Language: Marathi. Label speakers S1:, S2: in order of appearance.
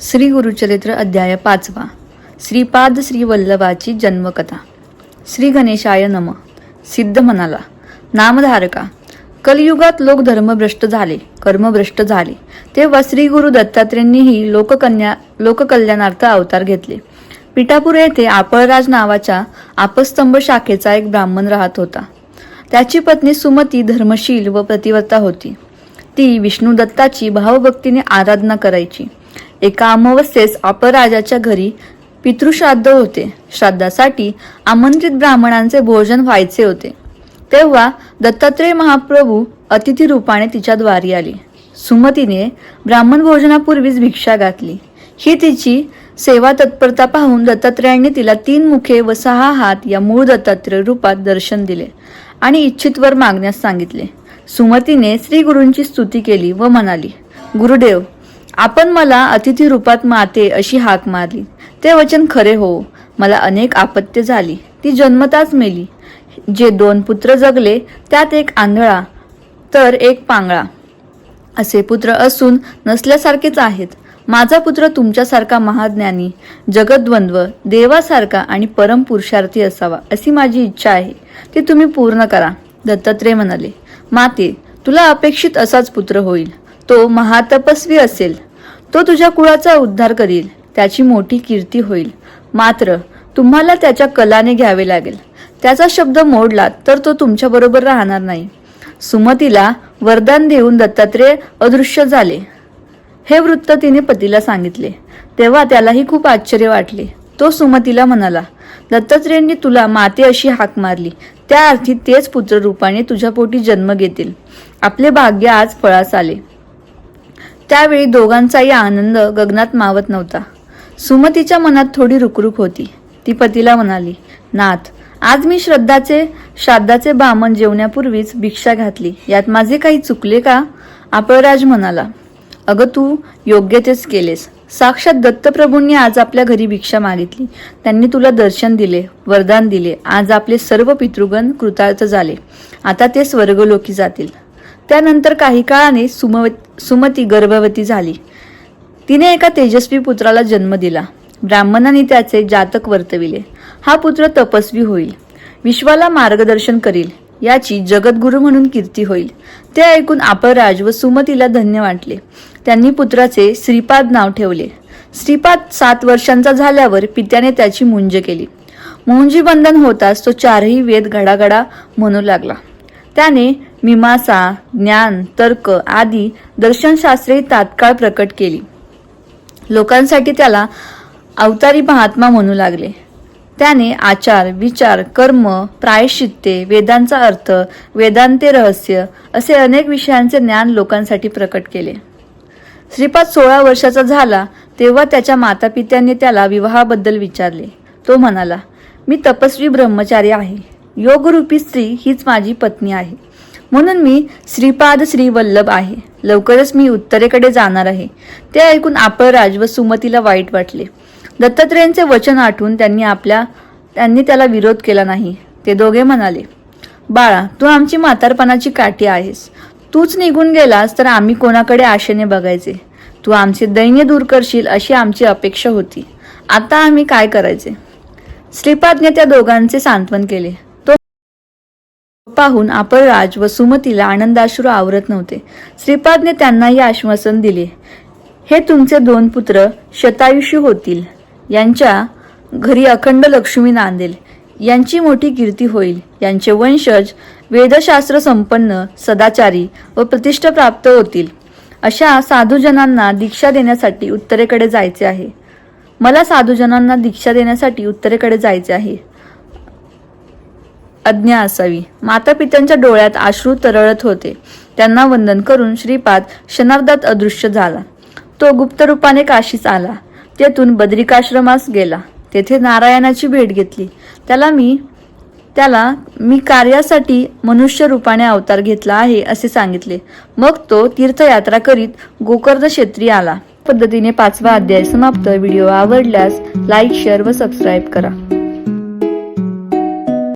S1: श्री गुरुचरित्र अध्याय पाचवा. श्रीपाद श्री वल्लभाची जन्मकथा. श्री गणेशाय नम. सिद्ध म्हणाला नामधारका. कलियुगात लोक धर्मभ्रष्ट झाले कर्मभ्रष्ट झाले. तेव्हा श्री गुरु दत्तात्रेयांनीही लोककन्या लोककल्याणार्थ अवतार घेतले. पिठापूर येथे आपळराज नावाच्या आपस्तंभ शाखेचा एक ब्राह्मण राहत होता. त्याची पत्नी सुमती धर्मशील व प्रतिव्रता होती. ती विष्णू दत्ताची भावभक्तीने आराधना करायची. एका अमावस्येस अपराजाच्या घरी पितृश्राद्ध होते. श्राद्धासाठी आमंत्रित ब्राह्मणांचे भोजन व्हायचे होते. तेव्हा दत्तात्रेय महाप्रभू अतिथी रूपाने तिच्या द्वारी आले. सुमतीने ब्राह्मण भोजनापूर्वीच भिक्षा घातली. ही तिची सेवा तत्परता पाहून दत्तात्रेयांनी तिला तीन मुखे व सहा हात या मूळ दत्तात्रेय रूपात दर्शन दिले आणि इच्छित वर मागण्यास सांगितले. सुमतीने श्री गुरूंची स्तुती केली व म्हणाली गुरुदेव आपण मला अतिथी रूपात माते अशी हाक मारली. ते वचन खरे हो. मला अनेक आपत्य झाली. ती जन्मताच मेली. जे दोन पुत्र जगले त्यात एक आंधळा तर एक पांगळा. असे पुत्र असून नसल्यासारखेच आहेत. माझा पुत्र तुमच्यासारखा महाज्ञानी जगद्वंद्व देवासारखा आणि परम पुरुषार्थी असावा अशी माझी इच्छा आहे. ती तुम्ही पूर्ण करा दत्तात्रेय म्हणाले. माते तुला अपेक्षित असाच पुत्र होईल. तो महातपस्वी असेल. तो तुझ्या कुळाचा उद्धार करील. त्याची मोठी कीर्ती होईल. मात्र तुम्हाला त्याच्या कलाने घ्यावे लागेल. त्याचा शब्द मोडला तर तो तुमच्याबरोबर राहणार नाही. सुमतीला वरदान देऊन दत्तात्रेय अदृश्य झाले. हे वृत्त तिने पतीला सांगितले. तेव्हा त्यालाही खूप आश्चर्य वाटले. तो सुमतीला म्हणाला दत्तात्रेयांनी तुला माते अशी हाक मारली. त्या अर्थी तेच पुत्र रूपाने तुझ्या पोटी जन्म घेतील. आपले भाग्य आज फळास आले. त्यावेळी दोघांचाही आनंद गगनात मावत नव्हता. सुमतीच्या मनात थोडी रुकरुक होती. ती पतीला म्हणाली नाथ आज मी श्रद्धाचे श्राद्धाचे बामण जेवण्यापूर्वीच भिक्षा घातली. यात माझे काही चुकले का? आपळराज म्हणाला अगं तू योग्य तेच केलेस. साक्षात दत्तप्रभूंनी आज आपल्या घरी भिक्षा मागितली. त्यांनी तुला दर्शन दिले वरदान दिले. आज आपले सर्व पितृगण कृतार्थ झाले. आता ते स्वर्गलोकी जातील. त्यानंतर काही काळाने सुम सुमती गर्भवती झाली. तिने एका तेजस्वी पुत्राला जन्म दिला. ब्राह्मणांनी त्याचे जातक वर्तविले. हा पुत्र तपस्वी होईल. विश्वाला मार्गदर्शन करील. याची जगद्गुरु म्हणून कीर्ती होईल. ते ऐकून आपराज व सुमतीला धन्य वाटले. त्यांनी पुत्राचे श्रीपाद नाव ठेवले. श्रीपाद सात वर्षांचा झाल्यावर पित्याने त्याची मुंज केली. मुंजी बंधन होताच तो चारही वेद घडाघडा म्हणू लागला. त्याने मीमांसा ज्ञान तर्क आदी दर्शनशास्त्रे तात्काळ प्रकट केली. लोकांसाठी त्याला अवतारी महात्मा म्हणू लागले. त्याने आचार विचार कर्म प्रायश्चित्ते वेदांचा अर्थ वेदांते रहस्य असे अनेक विषयांचे ज्ञान लोकांसाठी प्रकट केले. श्रीपाद सोळा वर्षाचा झाला तेव्हा त्याच्या मातापित्यांनी त्याला विवाहाबद्दल विचारले. तो म्हणाला मी तपस्वी ब्रह्मचारी आहे. योगरूपी स्त्री हीच माझी पत्नी आहे. म्हणून मी श्रीपाद श्री वल्लभ आहे. लवकरच मी उत्तरेकडे जाणार आहे. ते ऐकून आपळराज व सुमतीला वाईट वाटले. दत्तात्रेयांचे वचन आठवून त्यांनी आपल्या त्यांनी त्याला विरोध केला नाही. ते दोघे म्हणाले बाळा तू आमची म्हातारपणाची काठी आहेस. तूच निघून गेलास तर आम्ही कोणाकडे आशेने बघायचे? तू आमचे दैन्य दूर करशील अशी आमची अपेक्षा होती. आता आम्ही काय करायचे? श्रीपादने त्या दोघांचे सांत्वन केले. पाहून राज व सुमतीला आनंदाश्रू आवरत नव्हते. श्रीपादने त्यांनाही आश्वासन दिले हे तुमचे दोन पुत्र शतायुषी होतील. यांच्या घरी अखंड लक्ष्मी नांदेल. यांची मोठी कीर्ती होईल. यांचे वंशज वेदशास्त्र संपन्न सदाचारी व प्रतिष्ठा प्राप्त होतील. अशा साधूजनांना दीक्षा देण्यासाठी उत्तरेकडे जायचे आहे. मला साधूजनांना दीक्षा देण्यासाठी उत्तरेकडे जायचे आहे. आज्ञा असावी. माता पित्यांच्या डोळ्यात आश्रू तरळत होते. त्यांना वंदन करून श्रीपाद क्षणार्धात अदृश्य झाला. तो गुप्त रूपाने काशीस आला. तेथून बद्रिकाश्रमास गेला. तेथे नारायणाची भेट घेतली. त्याला मी त्याला मी कार्यासाठी मनुष्य रूपाने अवतार घेतला आहे असे सांगितले. मग तो तीर्थयात्रा करीत गोकर्ण क्षेत्री आला. पद्धतीने पाचवा अध्याय समाप्त. व्हिडिओ आवडल्यास लाईक शेअर व सबस्क्राईब करा.